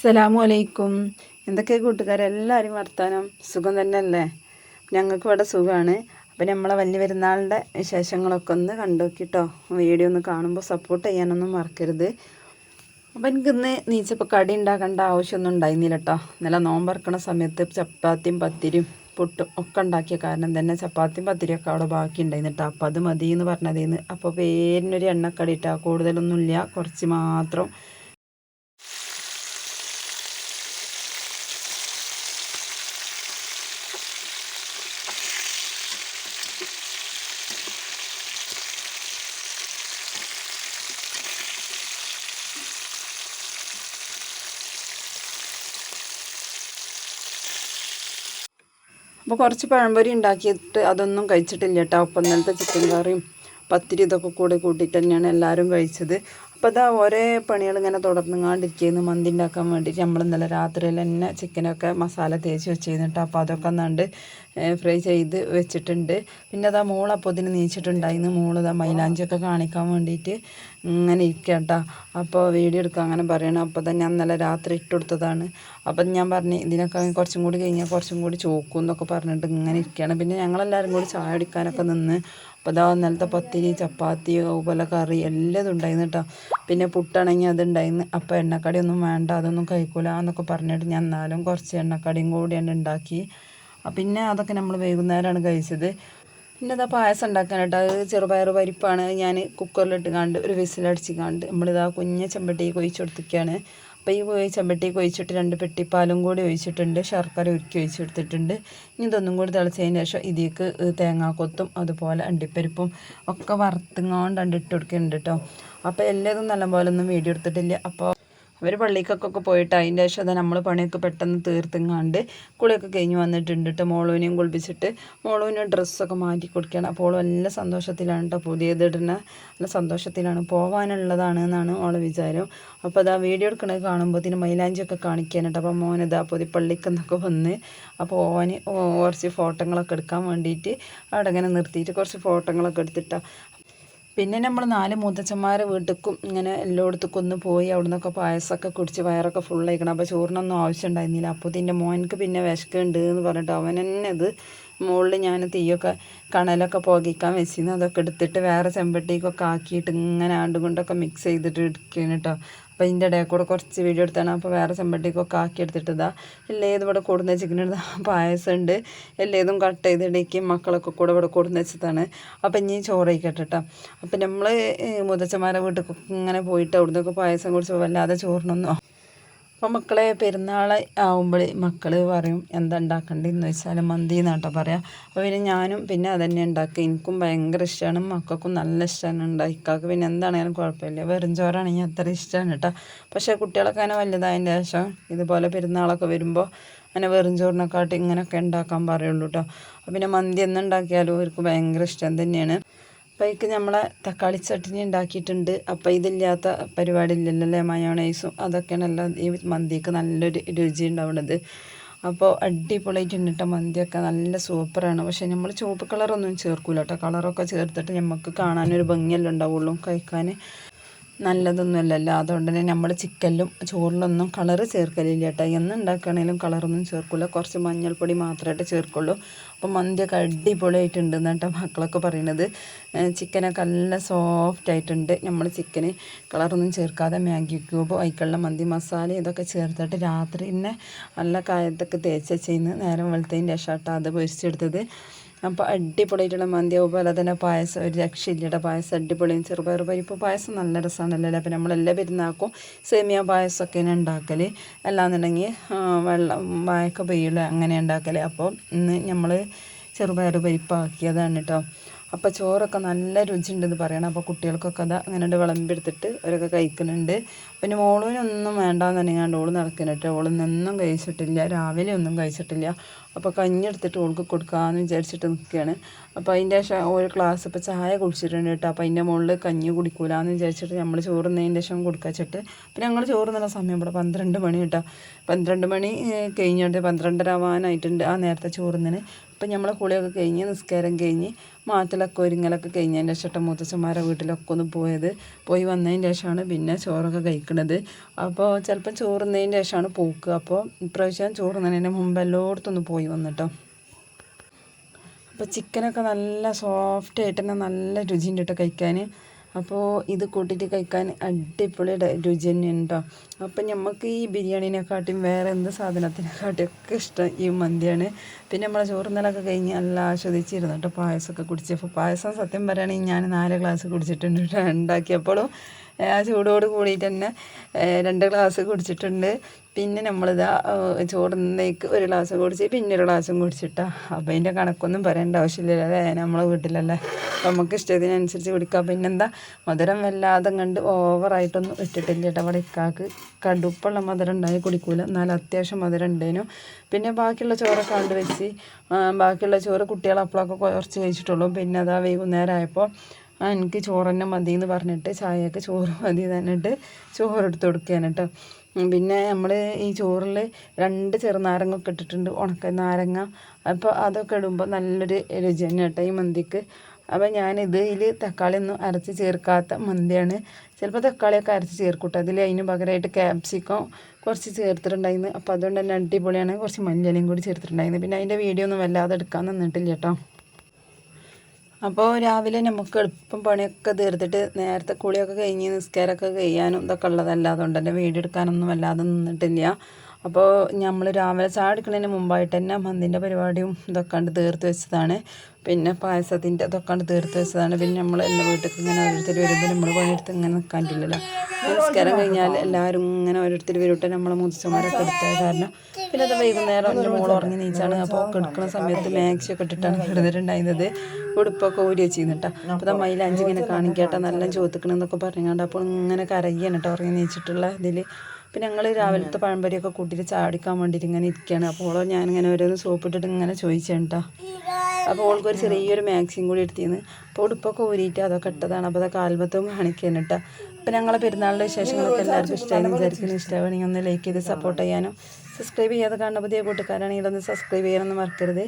അസ്സലാമു അലൈക്കും. എന്തൊക്കെ കൂട്ടുകാരെല്ലാവരും വർത്താനം. സുഖം തന്നെയല്ലേ? ഞങ്ങൾക്ക് ഇവിടെ സുഖമാണ് അപ്പം നമ്മളെ വലിയ പെരുന്നാളിന്റെ വിശേഷങ്ങളൊക്കെ ഒന്ന് കണ്ടുനോക്കിട്ടോ. വീഡിയോ ഒന്ന് കാണുമ്പോൾ സപ്പോർട്ട് ചെയ്യാനൊന്നും മറക്കരുത്. അപ്പം എനിക്കിന്ന് നീച്ചപ്പോൾ കടി ഉണ്ടാക്കേണ്ട ആവശ്യമൊന്നും ഉണ്ടായിരുന്നില്ല കേട്ടോ നല്ല നോമ്പറക്കണ സമയത്ത് ചപ്പാത്തിയും പത്തിരിയും പുട്ടും ഒക്കെ ഉണ്ടാക്കിയ കാരണം തന്നെ ചപ്പാത്തിയും പത്തിരിയൊക്കെ അവിടെ ബാക്കി ഉണ്ടായിരുന്നു കേട്ടോ അപ്പോൾ അത് മതി എന്ന് പറഞ്ഞതേന്ന്. അപ്പോൾ പേരിനൊരു എണ്ണക്കടി ഇട്ടാൽ കൂടുതലൊന്നുമില്ല. കുറച്ച് മാത്രം അപ്പോൾ കുറച്ച് പഴംപൊരി ഉണ്ടാക്കിയിട്ട് അതൊന്നും കഴിച്ചിട്ടില്ല കേട്ടോ. അപ്പം ഇന്നലത്തെ ചിക്കൻ കറിയും പത്തിരി ഇതൊക്കെ കൂടെ കൂട്ടിയിട്ട് തന്നെയാണ് എല്ലാവരും കഴിച്ചത്. അപ്പോൾ അതാ ഒരേ പണികൾ ഇങ്ങനെ തുടർന്നുകൊണ്ടിരിക്കുന്നു മന്തി ഉണ്ടാക്കാൻ വേണ്ടിയിട്ട് നമ്മൾ ഇന്നലെ രാത്രിയിൽ തന്നെ ചിക്കനൊക്കെ മസാല തേച്ച് വെച്ചിരുന്നിട്ട് അപ്പോൾ അതൊക്കെ ഒന്നാണ്ട് ഫ്രൈ ചെയ്ത് വെച്ചിട്ടുണ്ട്. പിന്നെ അതാ മോൾ അപ്പോൾ ഇതിന് നീച്ചിട്ടുണ്ടായിരുന്നു. മോൾ ഇതാ മൈലാഞ്ചൊക്കെ കാണിക്കാൻ വേണ്ടിയിട്ട് ഇങ്ങനെ ഇരിക്കുക കേട്ടോ അപ്പോൾ വീഡിയോ എടുക്കുക അങ്ങനെ പറയണം. അപ്പോൾ തന്നെ അന്നലെ രാത്രി ഇട്ട് കൊടുത്തതാണ്. അപ്പം ഞാൻ പറഞ്ഞു ഇതിനൊക്കെ കുറച്ചും കൂടി കഴിഞ്ഞാൽ കുറച്ചും കൂടി ചോക്കും എന്നൊക്കെ പറഞ്ഞിട്ട് ഇങ്ങനെ ഇരിക്കുകയാണ് പിന്നെ ഞങ്ങളെല്ലാവരും കൂടി ചായ അടിക്കാനൊക്കെ നിന്ന് അപ്പോൾ അതാ ഇന്നലത്തെ പത്തിരി ചപ്പാത്തി അതുപോലെ കറി എല്ലാം ഉണ്ടായിരുന്നു കേട്ടോ പിന്നെ പുട്ടാണെങ്കിൽ അതുണ്ടായിരുന്നു. അപ്പോൾ എണ്ണക്കടിയൊന്നും വേണ്ട അതൊന്നും കഴിക്കൂല എന്നൊക്കെ പറഞ്ഞിട്ട് ഞാൻ എന്നാലും കുറച്ച് എണ്ണക്കടിയും കൂടിയാണ് ഉണ്ടാക്കി. പിന്നെ അതൊക്കെ നമ്മൾ വൈകുന്നേരമാണ് കഴിച്ചത്. പിന്നെ അതാ പായസം ഉണ്ടാക്കാനായിട്ട് അത് ചെറുപയർ പരിപ്പാണ് ഞാൻ കുക്കറിലിട്ട് കണ്ട് ഒരു വിസിലടിച്ച് കണ്ട് നമ്മളിതാ കുഞ്ഞ ചെമ്പട്ടി കൊടുത്തിരിക്കുകയാണ്. അപ്പോൾ ഈ ചെമ്പട്ടിക്ക് ഒഴിച്ചിട്ട് രണ്ട് പെട്ടിപ്പാലും കൂടി ഒഴിച്ചിട്ടുണ്ട്. ശർക്കര ഉരുക്കി ഒഴിച്ചെടുത്തിട്ടുണ്ട്. ഇനി ഇതൊന്നും കൂടി തിളച്ചതിന് ശേഷം ഇതിലേക്ക് തേങ്ങാക്കൊത്തും അതുപോലെ അണ്ടിപ്പരിപ്പും ഒക്കെ വറുത്തുങ്ങോണ്ട് അണ്ടിട്ട് കൊടുക്കുന്നുണ്ട് കേട്ടോ അപ്പോൾ എല്ലാതും നല്ലപോലെ ഒന്നും വീഡിയോ എടുത്തിട്ടില്ല അപ്പോൾ അവർ പള്ളിക്കൊക്കെ പോയിട്ട് അതിന്റെ ശേഷം അതാ നമ്മൾ പണിയൊക്കെ പെട്ടെന്ന് തീർത്തുങ്ങാണ്ട് കുളിയൊക്കെ കഴിഞ്ഞ് വന്നിട്ടുണ്ട് കേട്ടോ മോളുവിനെയും കുളിപ്പിച്ചിട്ട് മോളുവിന് ഡ്രസ്സൊക്കെ മാറ്റി കൊടുക്കുകയാണ് അപ്പോൾ നല്ല സന്തോഷത്തിലാണ് കേട്ടോ പുതിയത് ഇടുന്ന. നല്ല സന്തോഷത്തിലാണ് പോകാനുള്ളതാണ് എന്നാണ് ഓളെ വിചാരം. അപ്പോൾ അതാ വീഡിയോ എടുക്കണത് കാണുമ്പോൾ ഇതിന് മൈലാഞ്ചിയൊക്കെ കാണിക്കാൻ കേട്ടോ അപ്പോൾ മോനതാ പൊതി പള്ളിക്കെന്നൊക്കെ വന്ന് അപ്പോൾ ഓന് കുറച്ച് ഫോട്ടോകളൊക്കെ എടുക്കാൻ വേണ്ടിയിട്ട് അവിടെ ഇങ്ങനെ നിർത്തിയിട്ട് കുറച്ച് ഫോട്ടോകളൊക്കെ എടുത്തിട്ടാണ് പിന്നെ നമ്മൾ നാല് മൂത്തച്ഛന്മാരെ വീട്ടിലേക്കും ഇങ്ങനെ എല്ലായിടത്തേക്കും ഒന്ന് പോയി അവിടെ നിന്നൊക്കെ പായസമൊക്കെ കുടിച്ച് വയറൊക്കെ ഫുൾ ഫുള്ളായിക്കണം. അപ്പോൾ ചോറിനൊന്നും ആവശ്യം ഉണ്ടായിരുന്നില്ല അപ്പോൾ ഇതിന്റെ മോനക്ക് പിന്നെ വിശക്കുണ്ട് എന്ന് പറഞ്ഞിട്ട് അവൻ തന്നെ ഇത് മുകളിൽ ഞാൻ തീയൊക്കെ കണലൊക്കെ പുകയ്ക്കാൻ വെച്ചിരുന്നു അതൊക്കെ എടുത്തിട്ട് വേറെ ചെമ്പട്ടിക്കൊക്കെ ആക്കിയിട്ട് ഇങ്ങനെ ആണ്ടുകൊണ്ടൊക്കെ മിക്സ് ചെയ്തിട്ട് എടുക്കുകയാണ് കേട്ടോ അപ്പോൾ ഇതിന്റെ ഇടയിൽ കൂടെ കുറച്ച് വീഡിയോ എടുത്താണ്. അപ്പോൾ വേറെ ചെമ്പട്ടിക്കൊക്കെ ആക്കി എടുത്തിട്ടതാ. എല്ലേതും ഇവിടെ കൂടുന്ന ചിക്കൻ എടുത്താൽ പായസം ഉണ്ട് എല്ലേതും കട്ട് ചെയ്തിടേക്കും മക്കളൊക്കെ കൂടെ ഇവിടെ കൂടുന്ന വെച്ചതാണ്. അപ്പം ഇനി ചോറ് കേട്ടോ അപ്പോൾ നമ്മൾ മുതച്ചമാരെ വീട്ടിൽ ഇങ്ങനെ പോയിട്ട് അവിടുന്നൊക്കെ പായസം കുടിച്ചപ്പോൾ വല്ലാതെ ചോറിനൊന്നും അപ്പോൾ മക്കളെ പെരുന്നാൾ ആവുമ്പോൾ മക്കൾ പറയും എന്താ ഉണ്ടാക്കേണ്ടതെന്ന് വെച്ചാൽ മന്തി എന്നാട്ടോ പറയാം. അപ്പോൾ പിന്നെ ഞാനും പിന്നെ അതന്നെ ഉണ്ടാക്കുക എനിക്കും ഭയങ്കര ഇഷ്ടമാണ് മക്കൾക്കും നല്ല ഇഷ്ടമാണ് ഉണ്ടാക്കിക്കാക്ക് പിന്നെ എന്താണെങ്കിലും കുഴപ്പമില്ല. വെറും ചോറാണെങ്കിൽ അത്ര ഇഷ്ടമാണ് കേട്ടോ പക്ഷേ കുട്ടികളൊക്കെ അങ്ങനെ വലുതായതിന്റെ ശേഷം ഇതുപോലെ പെരുന്നാളൊക്കെ വരുമ്പോൾ അങ്ങനെ വെറും ചോറിനെക്കാട്ടി ഇങ്ങനെയൊക്കെ ഉണ്ടാക്കാൻ പറയുള്ളൂ കേട്ടോ പിന്നെ മന്തി എന്നുണ്ടാക്കിയാലും അവർക്ക് ഭയങ്കര ഇഷ്ടം തന്നെയാണ്. അപ്പോൾ നമ്മളെ തക്കാളി ചട്നി ഉണ്ടാക്കിയിട്ടുണ്ട് അപ്പോൾ ഇതില്ലാത്ത പരിപാടി ഇല്ലല്ലോ അല്ലേ മയോണൈസും അതൊക്കെയാണല്ലോ ഈ മന്തിക്ക് നല്ലൊരു രുചി ഉണ്ടാവുന്നത് അപ്പോൾ അടിപൊളിയായിട്ടുണ്ട് കേട്ടോ മന്തിയൊക്കെ. നല്ല സൂപ്പറാണ്. പക്ഷേ നമ്മൾ ചുവപ്പ് കളറൊന്നും ചേർക്കില്ല കേട്ടോ കളറൊക്കെ ചേർത്തിട്ട് നമുക്ക് കാണാനൊരു ഭംഗിയല്ലേ ഉണ്ടാവുള്ളൂ കഴിക്കാൻ നല്ലതൊന്നുമല്ലല്ലോ. അതുകൊണ്ട് തന്നെ നമ്മൾ ചിക്കനിലും ചോറിലൊന്നും കളറ് ചേർക്കലില്ല കേട്ടോ. എന്ന് ഉണ്ടാക്കുകയാണെങ്കിലും കളറൊന്നും ചേർക്കില്ല കുറച്ച് മഞ്ഞൾപ്പൊടി മാത്രമായിട്ട് ചേർക്കുള്ളൂ. അപ്പം മന്തിയൊക്കെ അടിപൊളിയായിട്ടുണ്ട് എന്നിട്ട് മക്കളൊക്കെ പറയണത്. ചിക്കനൊക്കെ നല്ല സോഫ്റ്റ് ആയിട്ടുണ്ട് നമ്മൾ ചിക്കന് കളറൊന്നും ചേർക്കാതെ മാഗി ക്യൂബ് അതിക്കുള്ള മന്തി മസാല ഇതൊക്കെ ചേർത്തിട്ട് രാത്രി തന്നെ നല്ല കായത്തൊക്കെ തേച്ച് ചെയ്യുന്ന നേരം വെളുത്തതിന്റെ ശേഷം അത് പൊരിച്ചെടുത്തത്. അപ്പോൾ അടിപൊളിയായിട്ടുള്ള മന്തി അതുപോലെ തന്നെ പായസം ഒരു രക്ഷയില്ലയുടെ പായസം അടിപൊളിയും ചെറുപയർ പരിപ്പ് പായസം നല്ല രസമാണല്ലോ അപ്പോൾ നമ്മളെല്ലാം പെരുന്നാക്കും സേമിയ പായസമൊക്കെയാണ് ഉണ്ടാക്കൽ അല്ലാന്നുണ്ടെങ്കിൽ വെള്ളം വായക്ക പെയ്യുള്ളൂ അങ്ങനെ ഉണ്ടാക്കൽ അപ്പോൾ ഇന്ന് നമ്മൾ ചെറുപയർ പരിപ്പാക്കിയതാണ് കേട്ടോ അപ്പോൾ ചോറൊക്കെ നല്ല രുചിയുണ്ടെന്ന് പറയണം. അപ്പോൾ കുട്ടികൾക്കൊക്കെ അത് അങ്ങനെ വിളമ്പെടുത്തിട്ട് അവരൊക്കെ കഴിക്കുന്നുണ്ട്. പിന്നെ മോളിനൊന്നും വേണ്ടാന്ന് ഓൾ നടക്കുന്നുണ്ട് നിന്നും കഴിച്ചിട്ടില്ല. രാവിലെ ഒന്നും കഴിച്ചിട്ടില്ല. അപ്പോൾ കഞ്ഞി എടുത്തിട്ട് ഓൾക്ക് കൊടുക്കാമെന്ന് വിചാരിച്ചിട്ട് നിൽക്കുകയാണ് അപ്പോൾ അതിന്റെ ശേഷം ഒരു ക്ലാസ് ഇപ്പോൾ ചായ കുടിച്ചിട്ടുണ്ട് കേട്ടോ അപ്പോൾ അതിന്റെ മുകളിൽ കഞ്ഞി കുടിക്കൂലെന്ന് വിചാരിച്ചിട്ട് നമ്മൾ ചോറ് തിന്നതിന്റെ ശേഷം കൊടുക്കാച്ചിട്ട് പിന്നെ ഞങ്ങൾ ചോറ് നിന്ന സമയം ഇവിടെ പന്ത്രണ്ട് മണി കേട്ടോ പന്ത്രണ്ട് മണി കഴിഞ്ഞിട്ട് പന്ത്രണ്ടര ആവാനായിട്ടുണ്ട് ആ നേരത്തെ ചോറ് അപ്പം നമ്മൾ കുളിയൊക്കെ കഴിഞ്ഞ് നിസ്കാരം കഴിഞ്ഞ് മാറ്റിലൊക്കെ ഒരുങ്ങലൊക്കെ കഴിഞ്ഞതിന്റെ ശേഷം മൂത്തച്ഛന്മാരുടെ വീട്ടിലൊക്കെ ഒന്ന് പോയത്. പോയി വന്നതിന് ശേഷമാണ് പിന്നെ ചോറൊക്കെ കഴിക്കുന്നത് അപ്പോൾ ചിലപ്പം ചോറുന്നതിന് ശേഷമാണ് പോക്ക്. അപ്പോൾ ഇപ്രാവശ്യം ചോറുന്നതിന് മുമ്പ് എല്ലായിടത്തൊന്ന് പോയി വന്നിട്ടോ. അപ്പോൾ ചിക്കനൊക്കെ നല്ല സോഫ്റ്റ് ആയിട്ട് തന്നെ നല്ല രുചിയുണ്ട് കേട്ടോ കഴിക്കാൻ. അപ്പോൾ ഇത് കൂട്ടിയിട്ട് കഴിക്കാൻ അടിപൊളി രുചി തന്നെയാണ് കേട്ടോ അപ്പം നമുക്ക് ഈ ബിരിയാണിനെക്കാട്ടിയും വേറെ എന്ത് സാധനത്തിനെക്കാട്ടിയും ഒക്കെ ഇഷ്ടം ഈ മന്തിയാണ്. പിന്നെ നമ്മളെ ചോറുന്നലൊക്കെ കഴിഞ്ഞ് നല്ല ആസ്വദിച്ചിരുന്നു കേട്ടോ പായസമൊക്കെ കുടിച്ചപ്പോൾ പായസം സത്യം പറയുകയാണെങ്കിൽ ഞാൻ നാല് ഗ്ലാസ് കുടിച്ചിട്ടുണ്ട് ഉണ്ടാക്കിയപ്പോഴും ആ ചൂടോട് കൂടിയിട്ട് തന്നെ രണ്ട് ഗ്ലാസ് കുടിച്ചിട്ടുണ്ട്. പിന്നെ നമ്മളിതാ ചോറുന്നേക്ക് ഒരു ഗ്ലാസ് കുടിച്ച് പിന്നെ ഒരു ഗ്ലാസും കുടിച്ചിട്ടാ. അപ്പം അതിന്റെ കണക്കൊന്നും പറയേണ്ട ആവശ്യമില്ല അല്ലേ? നമ്മളെ വീട്ടിലല്ലേ. അപ്പം നമുക്ക് ഇഷ്ടത്തിനനുസരിച്ച് കുടിക്കാം. പിന്നെന്താ മധുരം വല്ലാതെ കണ്ട് ഓവറായിട്ടൊന്നും ഇട്ടിട്ടില്ല കേട്ടോ. അവിടെ ഇക്കാക്ക് കടുപ്പുള്ള മധുരം ഉണ്ടായി കുടിക്കൂല. എന്നാലും അത്യാവശ്യം മധുരം ഉണ്ടേനു. പിന്നെ ബാക്കിയുള്ള ചോറൊക്കെ കണ്ട് വെച്ച് ബാക്കിയുള്ള ചോറ് കുട്ടികൾ അപ്പോഴൊക്കെ കുറച്ച് കഴിച്ചിട്ടുള്ളൂ. പിന്നെ അതാ വൈകുന്നേരം ആയപ്പോൾ ആ എനിക്ക് ചോറ് മതി എന്ന് പറഞ്ഞിട്ട് ചായയൊക്കെ ചോറ് മതി തന്നിട്ട് ചോറ് എടുത്ത് കൊടുക്കുകയാണ് കേട്ടോ. പിന്നെ നമ്മൾ ഈ ചോറിൽ രണ്ട് ചെറുനാരങ്ങ ഒക്കെ ഇട്ടിട്ടുണ്ട് ഉണക്ക നാരങ്ങ. അപ്പോൾ അതൊക്കെ ഇടുമ്പോൾ നല്ലൊരു രുചി തന്നെ കേട്ടോ ഈ മന്തിക്ക്. അപ്പോൾ ഞാനിത് ഇതിൽ തക്കാളി ഒന്നും അരച്ച് ചേർക്കാത്ത മന്തിയാണ്. ചിലപ്പോൾ തക്കാളിയൊക്കെ അരച്ച് ചേർക്കൂട്ടോ. അതിൽ അതിന് പകരമായിട്ട് ക്യാപ്സിക്കം കുറച്ച് ചേർത്തിട്ടുണ്ടായിരുന്നു. അപ്പോൾ അതുകൊണ്ട് തന്നെ അടിപൊളിയാണ്. കുറച്ച് മഞ്ഞളിയും കൂടി ചേർത്തിട്ടുണ്ടായിരുന്നു. പിന്നെ അതിന്റെ വീഡിയോ ഒന്നും വല്ലാതെ എടുക്കാൻ നിന്നിട്ടില്ല കേട്ടോ. അപ്പോൾ രാവിലെ നമുക്ക് എളുപ്പം പണിയൊക്കെ തീർത്തിട്ട് നേരത്തെ കുളിയൊക്കെ കഴിഞ്ഞ് നിസ്കാരമൊക്കെ കഴിയാനും ഇതൊക്കെ ഉള്ളതല്ലാതെ അതുകൊണ്ട് തന്നെ വീടെടുക്കാനൊന്നും അല്ലാതെ നിന്നിട്ടില്ല. അപ്പോൾ നമ്മൾ രാവിലെ ചായ എടുക്കുന്നതിന് മുമ്പായിട്ട് തന്നെ മന്തിന്റെ പരിപാടിയും ഇതൊക്കെ കണ്ട് തീർത്ത് വെച്ചതാണ്. പിന്നെ പായസത്തിന്റെ ഇതൊക്കെ കണ്ട് തീർത്ത് വെച്ചതാണ്. പിന്നെ നമ്മൾ എല്ലാ വീട്ടിൽ ഇങ്ങനെ ഓരോരുത്തർ വരുമ്പോൾ നമ്മൾ പണിയെടുത്ത് ഇങ്ങനെ നിൽക്കാൻ പറ്റില്ലല്ലോ നിസ്കാരം കഴിഞ്ഞാൽ എല്ലാവരും ഇങ്ങനെ ഓരോരുത്തർ വരുമ്പോൾ നമ്മളെ മുതിച്ചമാരൊക്കെ എടുത്തത് കാരണം പിന്നെ അത് വൈകുന്നേരം എന്റെ മോൾ ഉറങ്ങി നീച്ചാണ്. അപ്പോൾ കിടക്കുന്ന സമയത്ത് മാക്സിയൊക്കെ ഇട്ടിട്ടാണ് കിടന്നിട്ടുണ്ടായിരുന്നത്. ഉടുപ്പൊക്കെ ഊരി വെച്ചിരുന്നിട്ടാ അപ്പോൾ അത് മൈലാഞ്ചി ഇങ്ങനെ കാണിക്കട്ടെ നല്ല ചോദിക്കണമെന്നൊക്കെ പറഞ്ഞുകൊണ്ട് അപ്പോൾ ഇങ്ങനെ കരയാണ് കേട്ടോ ഉറങ്ങി നീച്ചിട്ടുള്ള ഇതിൽ പിന്നെ ഞങ്ങൾ രാവിലത്തെ പഴംപൊരിയൊക്കെ കൂട്ടിയിട്ട് ചാടിക്കാൻ വേണ്ടിയിട്ട് ഇങ്ങനെ ഇരിക്കുകയാണ് അപ്പോൾ ഞാനിങ്ങനെ ഓരോന്ന് സോപ്പ് ഇട്ടിട്ട് ഇങ്ങനെ ചോദിച്ചേട്ടാ. അപ്പോൾ ഓൾക്ക് ഒരു ചെറിയൊരു മാക്സിയും കൂടി എടുത്തിരുന്നു അപ്പോൾ ഉടുപ്പൊക്കെ ഊരിയിട്ട് അതൊക്കെ ഇട്ടതാണ്. അപ്പോൾ അതൊക്കെ ആൽബത്തും കാണിക്കാൻ കേട്ടോ അപ്പോൾ ഞങ്ങളെ പെരുന്നാളിന്റെ വിശേഷങ്ങളൊക്കെ എല്ലാവർക്കും ഇഷ്ടമായി വിചാരിക്കുന്നു. ഇഷ്ടമാണെങ്കിൽ ഒന്ന് ലൈക്ക് ചെയ്ത് സപ്പോർട്ട് ചെയ്യാനും സബ്സ്ക്രൈബ് ചെയ്യാതെ കാണുന്ന പുതിയ കൂട്ടുകാരാണെങ്കിൽ ഒന്ന് സബ്സ്ക്രൈബ് ചെയ്യാനൊന്നും മറക്കരുത്.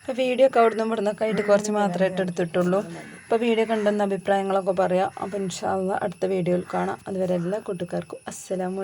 അപ്പോൾ വീഡിയോ ഒക്കെ അവിടുന്ന് ഇവിടുന്നൊക്കെ ആയിട്ട് കുറച്ച് മാത്രമേ ഇട്ടെടുത്തിട്ടുള്ളൂ അപ്പോൾ വീഡിയോ കണ്ടെന്ന അഭിപ്രായങ്ങളൊക്കെ പറയാം. അപ്പോൾ ഇൻഷാല്ല അടുത്ത വീഡിയോയിൽ കാണാം. അതുവരെ എല്ലാ കൂട്ടുകാർക്കും അസ്സലാമു